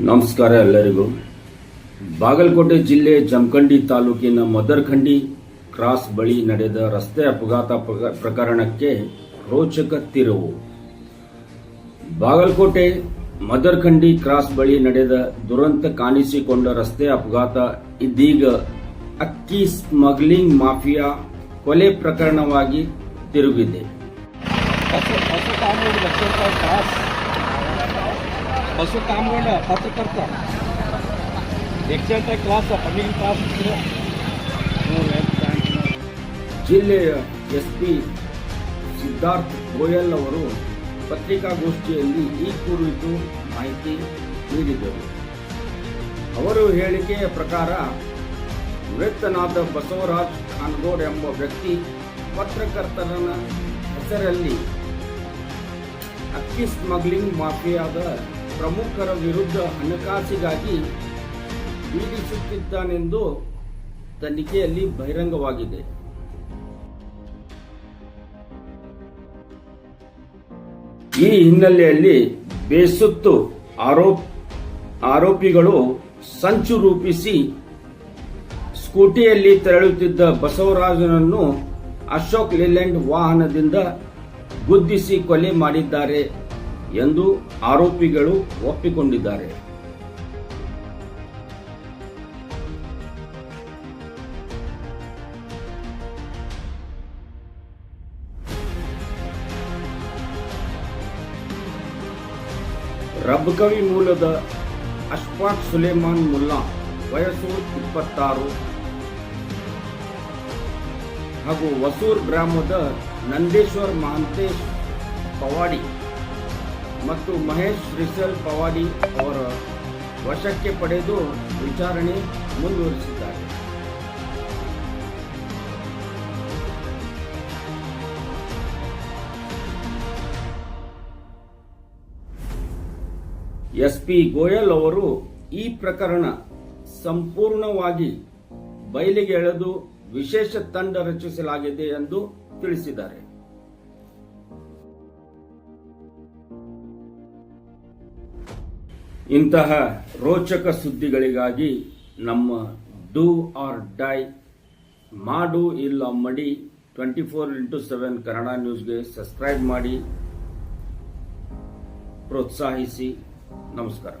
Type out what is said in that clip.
ನಮಸ್ಕಾರ ಎಲ್ಲರಿಗೂ. ಬಾಗಲಕೋಟೆ ಜಿಲ್ಲೆ ಜಮಖಂಡಿ ತಾಲೂಕಿನ ಮದರ್ಖಂಡಿ ಕ್ರಾಸ್ ಬಳಿ ನಡೆದ ರಸ್ತೆ ಅಪಘಾತ ಪ್ರಕ- ಪ್ರಕರಣಕ್ಕೆ ರೋಚಕ ತಿರುವು. ಬಾಗಲಕೋಟೆ ಮದರ್ಖಂಡಿ ಕ್ರಾಸ್ ಬಳಿ ನಡೆದ ದುರಂತ ಕಾಣಿಸಿಕೊಂಡ ರಸ್ತೆ ಅಪಘಾತ, ಇದೀಗ ಅಕ್ಕಿ ಸ್ಮಗ್ಲಿಂಗ್ ಮಾಫಿಯಾ ಕೊಲೆ ಪ್ರಕರಣವಾಗಿ ತಿರುಗಿದೆ. ಬಸ್ಸು ಕಾಮಗೊಂಡ ಪತ್ರಕರ್ತ. ಎಕ್ಸೆಂಟ್ ಕ್ಲಾಸ್ ಪಬ್ಲಿಕ್ ಕ್ಲಾಸ್ ಜಿಲ್ಲೆಯ ಎಸ್ಪಿ ಸಿದ್ಧಾರ್ಥ್ ಗೋಯಲ್ ಅವರು ಪತ್ರಿಕಾಗೋಷ್ಠಿಯಲ್ಲಿ ಈ ಕುರಿತು ಮಾಹಿತಿ ನೀಡಿದರು ಅವರು ಹೇಳಿಕೆಯ ಪ್ರಕಾರ ವೃತ್ತನಾದ ಬಸವರಾಜ್ ಖಾನ್ಗೋಡ್ ಎಂಬ ವ್ಯಕ್ತಿ ಪತ್ರಕರ್ತರನ ಹೆಸರಲ್ಲಿ ಅಕ್ಕಿ ಸ್ಮಗ್ಲಿಂಗ್ ಮಾಫಿಯಾದ ಪ್ರಮುಖರ ವಿರುದ್ಧ ಹಣಕಾಸಿಗಾಗಿ ಪೀಡಿಸುತ್ತಿದ್ದಾನೆಂದು ತನಿಖೆಯಲ್ಲಿ ಬಹಿರಂಗವಾಗಿದೆ. ಈ ಹಿನ್ನೆಲೆಯಲ್ಲಿ ಬೇಸತ್ತು ಆರೋಪ್ ಆರೋಪಿಗಳು ಸಂಚು ರೂಪಿಸಿ ಸ್ಕೂಟಿಯಲ್ಲಿ ತೆರಳುತ್ತಿದ್ದ ಬಸವರಾಜನನ್ನು ಅಶೋಕ್ ಲೇಲ್ಯಾಂಡ್ ವಾಹನದಿಂದ ಗುದ್ದಿಸಿ ಕೊಲೆ ಮಾಡಿದ್ದಾರೆ. ಎಂದು ಆರೋಪಿಗಳು ಒಪ್ಪಿಕೊಂಡಿದ್ದಾರೆ. ರಬ್ಕವಿ ಮೂಲದ ಅಶ್ಫಾಕ್ ಸುಲೇಮಾನ್ ಮುಲ್ಲಾ, ವಯಸ್ಸು ಇಪ್ಪತ್ತಾರು. ಹಾಗೂ ವಸೂರ್ ಗ್ರಾಮದ ನಂದೇಶ್ವರ್ ಮಹಾಂತೇಶ್ ಪವಾಡಿ. ಮತ್ತು ಮಹೇಶ್ ರಿಸಲ್ ಪವಾಡಿ ಅವರ ವಶಕ್ಕೆ ಪಡೆದು ವಿಚಾರಣೆ ಮುಂದುವರಿಸಿದ್ದಾರೆ. ಎಸ್ಪಿ ಗೋಯಲ್ ಅವರು ಈ ಪ್ರಕರಣ ಸಂಪೂರ್ಣವಾಗಿ ಬಯಲಿಗೆ ಎಳೆದು ವಿಶೇಷ ತಂಡ ರಚಿಸಲಾಗಿದೆ ಎಂದು ತಿಳಿಸಿದ್ದಾರೆ. ಇಂತಹ ರೋಚಕ ಸುದ್ದಿಗಳಿಗಾಗಿ ನಮ್ಮ ಡೂ ಆರ್ ಡೈ ಮಾಡು ಇಲ್ಲ ಮಡಿ twenty four into seven Kannada ನ್ಯೂಸ್ಗೆ ಸಬ್ಸ್ಕ್ರೈಬ್ ಮಾಡಿ, ಪ್ರೋತ್ಸಾಹಿಸಿ. ನಮಸ್ಕಾರ.